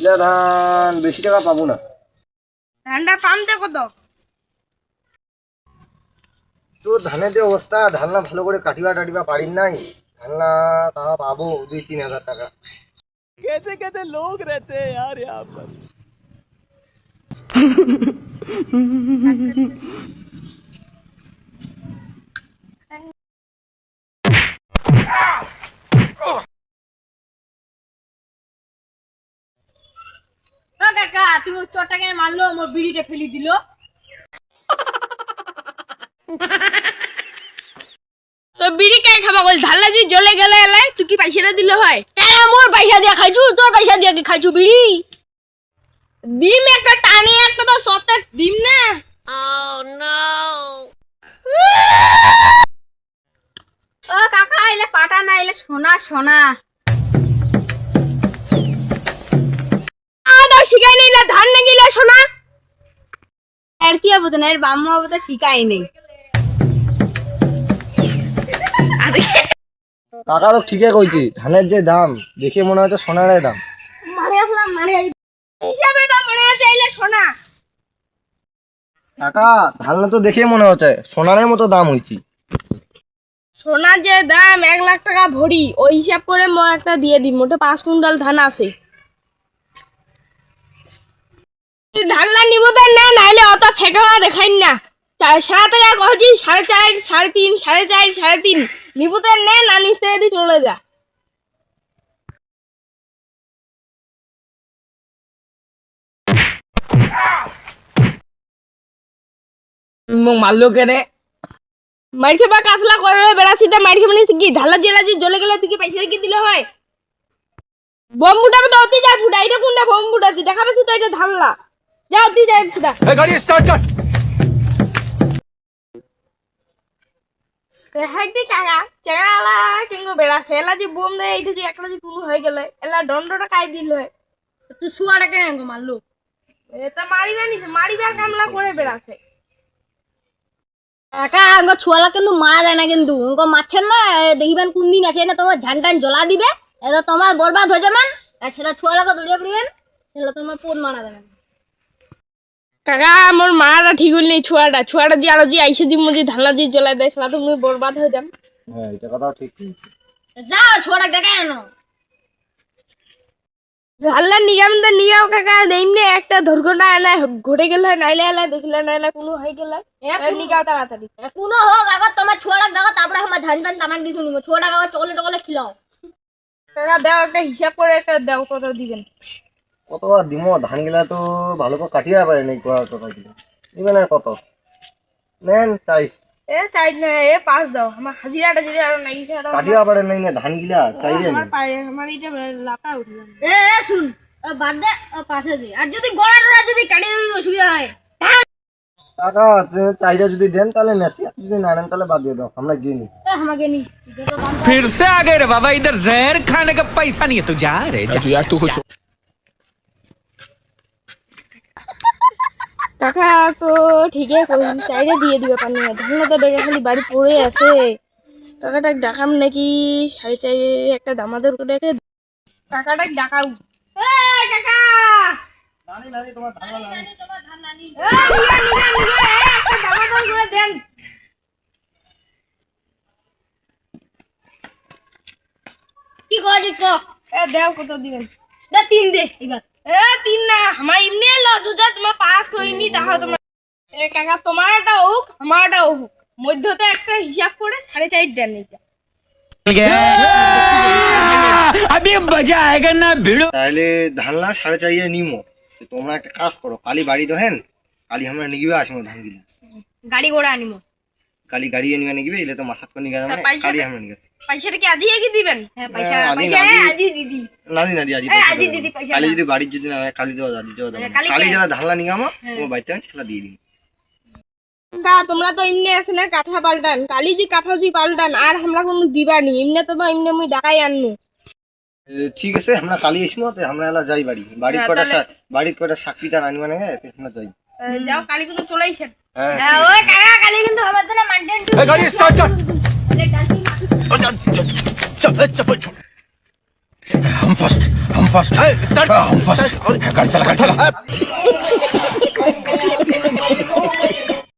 ধান বেশি টাকা পাবো না। ধানটা পামতে কত? তো ধানের যে অবস্থা ধান না ভালো করে কাটিবা টাটিবা পারিন নাই। ধান না তা পাবো দুই তিন হাজার টাকা। ও কাকা তুমি ওই চটটাকে মারলো আমার বিড়িটা ফেলি দিল। তো বিড়ি কাই খাবা বল? ধাল্লা যদি জ্বলে গেলে এলাই তুই কি পয়সাটা দিলে হয়? কেন মোর পয়সা দিয়ে খাইছু? তোর পয়সা দিয়ে কি খাইছু বিড়ি? ডিম একটা টানি একটা তো সপ্তাহ ডিম না। ও কাকা এলে পাটা না এলে সোনা সোনা। কি হব না? এর বাম্মু হব তো শিখাই নেই। কাকা তো ঠিকই কইছি ধানের যে দাম দেখে মনে হচ্ছে সোনারের দাম। মনে শোনা কাকা ধান তো দেখে মনে হচ্ছে সোনারের মতো দাম হইছি। সোনার যে দাম এক লাখ টাকা ভরি ওই হিসাব করে মো একটা দিয়ে দিই মোটে পাঁচ কুইন্টাল ধান আছে। ধান নিব তো না। ফেকা দেখাই না। সাড়ে টাকা কহছি সাড়ে চার সাড়ে তিন সাড়ে চার সাড়ে তিন। নিব তো নে না নিতে যদি চলে যা। মারলো কেনে? মার খেবা কাতলা করে বেড়াচ্ছি তা মার খেবা কি? ঢালা জেলা যে জ্বলে গেলে তুই কি পয়সা কি দিলে হয়? বম ফুটাবে তো অতি যায় ফুটা এটা কোনটা বম ফুটাচ্ছি দেখা পাচ্ছি তো এটা ঢাললা। যাও দি যাই পুরা এই গাড়ি স্টার্ট কর। হেগদি কাঙা চেঙালা কিংগো বেড়া সেলা যে বোম দে এইটা যে একলা যে তুলু হয়ে গেল এলা দণ্ডটা কাই দিল তুই শুয়াটা কেন মারলো? এটা মারি না নিছে মারিবার কামলা করে বেড়াছে। একা আঙ্গ ছুয়ালা কিন্তু মারা যায় না কিন্তু। উঙ্গ মারছেন না দেখিবেন কোন দিন আসে না তোমার ঝানটান জ্বলা দিবে। এটা তোমার বরবাদ হয়ে যাবেন আর সেটা ছুয়ালাকে দড়িয়ে পড়িবেন সেটা তোমার পোন মারা কাকা আমার মারা ঠিক হল নেই? ছুয়াটা ছুয়াটা যে আরও যে আইসে যে মুজি ধানলা যে জ্বলাই দেয় সেটা তো মুই বরবাদ হয়ে যাম। হ্যাঁ এটা কথাও ঠিক যাও ছুয়াটা ডেকে আনো। ধানলা নিগাম তো নিগাও কাকা এমনি একটা দুর্ঘটনা এনে ঘটে গেল হয় নাইলে এলা দেখিলে নাইলে কোনো হয়ে। গেল নিগাও তাড়াতাড়ি কোনো হোক আগে তোমার ছুয়াটা দেখো তারপরে আমার ধান টান তামাক দিয়ে শুনিব ছুয়াটা আগে চকলে টকলে খিলাও। কাকা দাও একটা হিসাব করে একটা দাও কত দিবেন কত আর দিম ধান গিলা তো ভালো করে কাটিয়া পারে নাই করার কথা দিলে দিবেন আর কত নেন চাই এ চাই না এ পাঁচ দাও আমার হাজিরা টাজিরা আরো নাইছে আরো কাটিয়া পারে নাই না ধান গিলা চাই রে আমার পায়ে আমার এটা লাতা উঠে যাবে এ এ, শুন ও বাদ দে ও পাশে দে আর যদি গড়া টড়া যদি কাটিয়ে দিবি অসুবিধা হয় টাকা চাহিদা যদি দেন তাহলে নেছি আর যদি না নেন তাহলে বাদ দিয়ে দাও আমরা গিয়ে নি এ আমাকে নি যত দাম फिर से आ गए रे बाबा इधर जहर खाने का पैसा नहीं है तू जा रे जा यार तू कुछ কাকা তো ঠিকই করি চাইলে দিয়ে দিবে পানি। ধান তো বেড়ে খালি বাড়ি পড়ে আছে। কাকাটা ডাকাম নাকি? সাড়ে চারি একটা দামাদের করে রেখে কাকাটা ডাকাও। কাকা! নানি নানি তোমার ধান নানি। এই, নিগা, নিগা, নিগা, এই, একটা দামাদর করে দেন। কি কয় এ দেও কত দিবেন। দে তিন দে এবার। এ তিন না আমার এমনি তোমার পাস করিনি তাহা তোমার। হোক একটা করে সাড়ে মজা না সাড়ে ইয়ে নিমো। তোমরা একটা কাজ করো কালি বাড়ি তো হেন কালি আমরা নিগিবে আসব ধানগুলা। গাড়ি ঘোড়া আনিমো। কালি গাড়ি নিবে নিগিবে এলে তো মাথাত যাবে তা পয়সা কালি দে- আমরা নিগাছি পয়সাটা কি আজই কি দিবেন? হ্যাঁ পয়সা পয়সা আদি পয়সা নাদি- আজি দিদি নানি নাদি আজি এই, আজি দিদি পয়সা কালি যদি বাড়ির যদি না কালি দেওয়া দাদি দেওয়া দাও কালি? যারা ধানলা নিগামো তোমার বাড়িতে আমি সেটা দিয়ে দিই কা তোমরা তো এমনি আছে না কাঁথা পাল্টান। কালি যে কাঁথা যে পাল্টান আর আমরা কোনো দিবানি এমনি তো এমনি মুই ডাকাই আননু ঠিক আছে আমরা কালি এসবো তো আমরা এলা যাই বাড়ি। বাড়ির হ্যাঁ, কটা বাড়ির কটা সাক্ষীটা আনবে না গে, আমরা যাই। যাও কালি কোনো চলে হ্যাঁ হ্যাঁ, ওই কাকা কালি কিন্তু আমার জন্য মানটেন ए, गाड़ी स्टार्ट कर हम फर्स्ट हम ফার্স্ট হাম ফার্স্ট গাড়ি চালা গাড়ি চালা